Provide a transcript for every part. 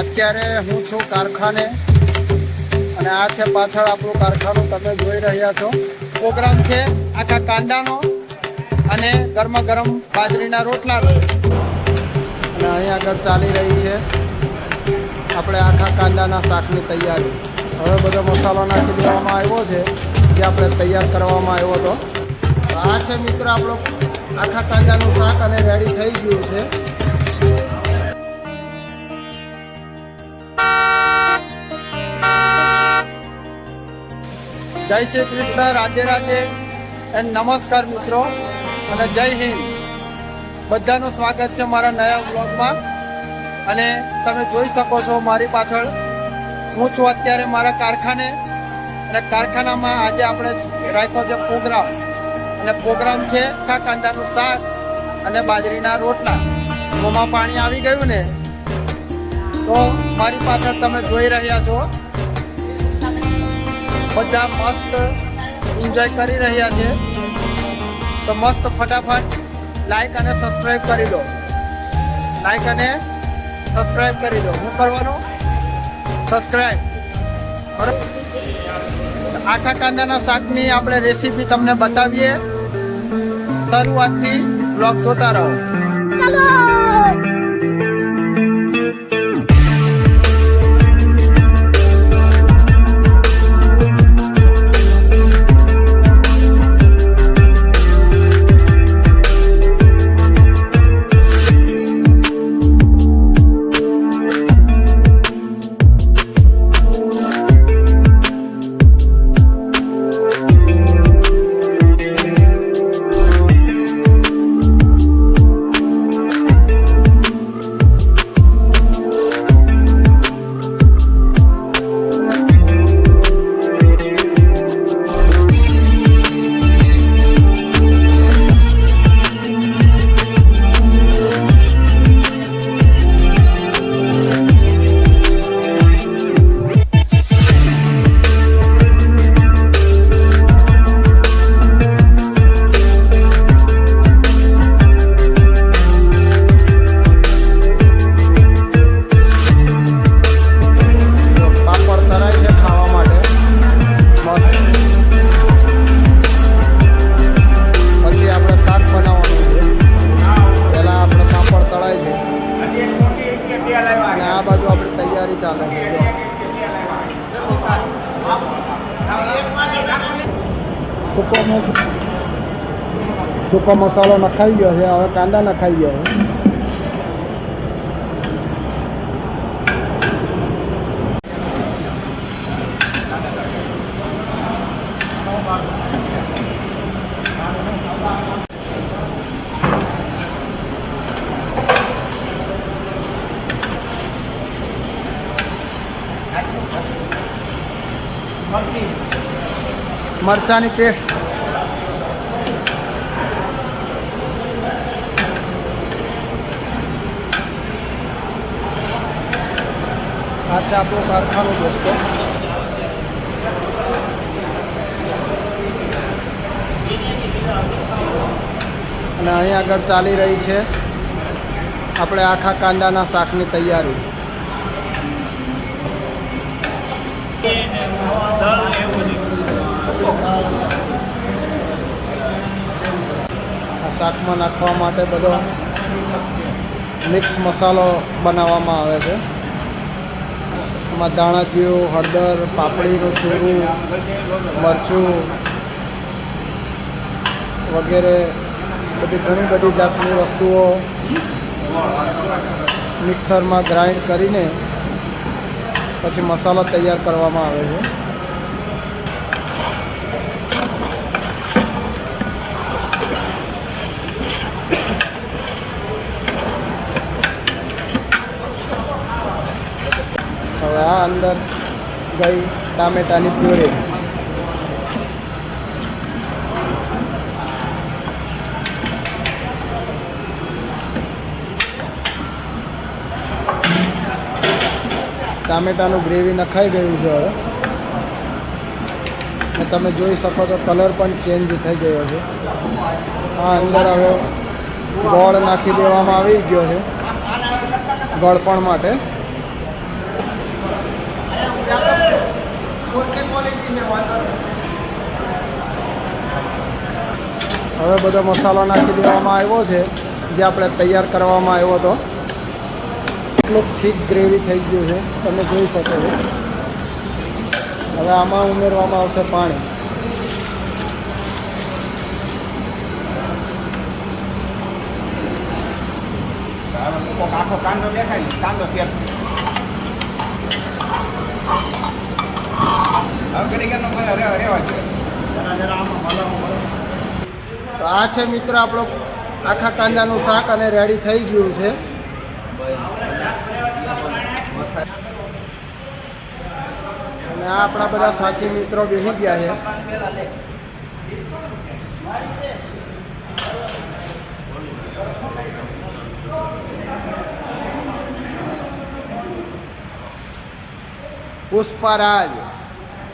અત્યારે હું છું કારખાને. અને આ છે પાછળ આપણું કારખાનું, તમે જોઈ રહ્યા છો. પ્રોગ્રામ છે આખા કાંદાનો અને ગરમા ગરમ બાજરીના રોટલાનો અને અહીં આગળ ચાલી રહી છે આપણે આખા કાંદાના શાકની તૈયારી. હવે બધો મસાલો નાખી આવ્યો છે, જે આપણે તૈયાર કરવામાં આવ્યો હતો. આ છે મિત્ર આપણો આખા કાંદાનું શાક અને રેડી થઈ ગયું છે. જય શ્રી કૃષ્ણ, રાધે રાધે. એન્ડ નમસ્કાર મિત્રો, અને જય હિન્દ. બધાનું સ્વાગત છે મારા નયા બ્લોગમાં અને તમે જોઈ શકો છો મારી પાછળ. હું છું અત્યારે મારા કારખાને. અને કારખાનામાં આજે આપણે રાખ્યો છે પ્રોગ્રામ. અને પ્રોગ્રામ છે કા કાંદાનું શાક અને બાજરીના રોટલા. મોંમાં પાણી આવી ગયું ને? તો મારી પાછળ તમે જોઈ રહ્યા છો. બધા મસ્ત એન્જોય કરી રહ્યા છે. તો મસ્ત ફટાફટ લાઈક અને સબસ્ક્રાઈબ કરી દો લાઈક અને સબસ્ક્રાઈબ કરી દો શું કરવાનું? સબસ્ક્રાઈબ બરાબર? આખા કાંદાના શાકની આપણે રેસીપી તમને બતાવીએ. શરૂઆતથી બ્લોગ જોતા રહો. સૂકો મસ- સૂકો મસાલો નખાઈ ગયો છે હવે કાંદા નખાઈ ગયો છે મરચાની પેસ્ટ આ છે આપણું કારખાનું, દોસ્તો. અને અહીં આગળ ચાલી રહી છે આપણે આખા કાંદાના શાકની તૈયારી. શાકમાં નાખવા માટે બધો મિક્સ મસાલો બનાવવામાં આવે છે. એમાં દાણા જીરું હળદર, પાપડીનું ચૂરું, મરચું વગેરે બધી ઘણી બધી જાતની વસ્તુઓ મિક્સરમાં ગ્રાઇન્ડ કરીને પછી મસાલો તૈયાર કરવામાં આવે છે. હવે આ અંદર ગઈ ટામેટાની પ્યુરી. ટામેટાનું ગ્રેવી નખાઈ ગયું છે હવે. અને તમે જોઈ શકો તો કલર પણ ચેન્જ થઈ ગયો છે. આ અંદર હવે ગોળ નાખી દેવામાં આવી ગયો છે, ગળપણ માટે. હવે બધો મસાલો નાખી દેવામાં આવ્યો છે જે આપણે તૈયાર કરવામાં આવ્યો હતો. એટલું થીક ગ્રેવી થઈ ગયું છે તમે જોઈ શકો છો. હવે આમાં ઉમેરવામાં આવશે પાણી. આખો કાંદો દેખાય કાંદો ફેર તો આ છે મિત્ર આપણો આખા કાંદાનું શાક અને રેડી થઈ ગયું છે. અને આ આપણા બધા સાથી મિત્રો બેસી ગયા છે. પુષ્પરાજ.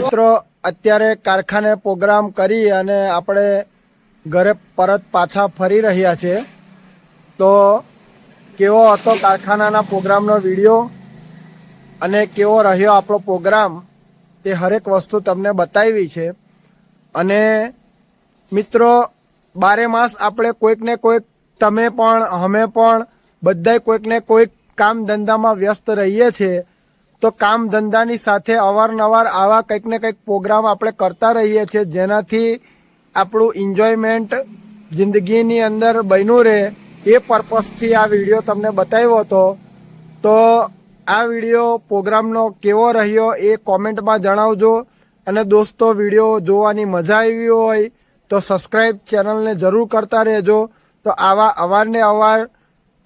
મિત્રો, અત્યારે કારખાને પ્રોગ્રામ કરી અને આપણે ઘરે પરત પાછા ફરી રહ્યા છે તો કેવો હતો કારખાનાના પ્રોગ્રામનો વીડિયો અને કેવો રહ્યો આપણો પ્રોગ્રામ તે હરેક વસ્તુ તમને બતાવી છે. અને મિત્રો, બારે માસ આપણે કોઈક ને કોઈક, તમે પણ, અમે પણ, બધાય કોઈક ને કોઈક કામ ધંધામાં વ્યસ્ત રહીએ છીએ. તો કામ ધંધાની સાથે અવારનવાર આવા કંઈક ને કંઈક પ્રોગ્રામ આપણે કરતા રહીએ છીએ, જેનાથી આપણું એન્જોયમેન્ટ જિંદગીની અંદર બન્યું રહે. એ પર્પઝથી આ વીડિયો તમને બતાવ્યો હતો. તો આ વીડિયો પ્રોગ્રામનો કેવો રહ્યો એ કોમેન્ટમાં જણાવજો. અને દોસ્તો, વીડિયો જોવાની મજા આવી હોય તો સબસ્ક્રાઈબ ચેનલને જરૂર કરતા રહેજો. તો આવા અવારને અવાર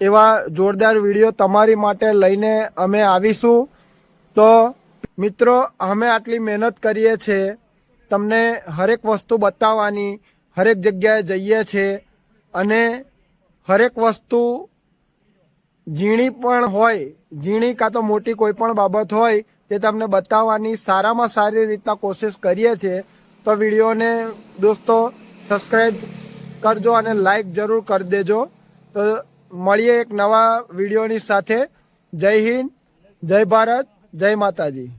એવા જોરદાર વીડિયો તમારી માટે લઈને અમે આવીશું. તો મિત્રો, અમે આટલી મહેનત કરીએ છીએ. તમને હરેક વસ્તુ બતાવવાની, હરેક જગ્યાએ જઈએ છીએ. અને હરેક વસ્તુ ઝીણી પણ હોય, ઝીણી કાં તો મોટી કોઈ પણ બાબત હોય, તે તમને બતાવવાની સારામાં સારી રીતના કોશિશ કરીએ છીએ. તો વિડીયોને દોસ્તો સબસ્ક્રાઈબ કરજો અને લાઈક જરૂર કરી દેજો. તો મળીએ એક નવા વિડીયોની સાથે. જય હિન્દ, જય ભારત. જય માતાજી.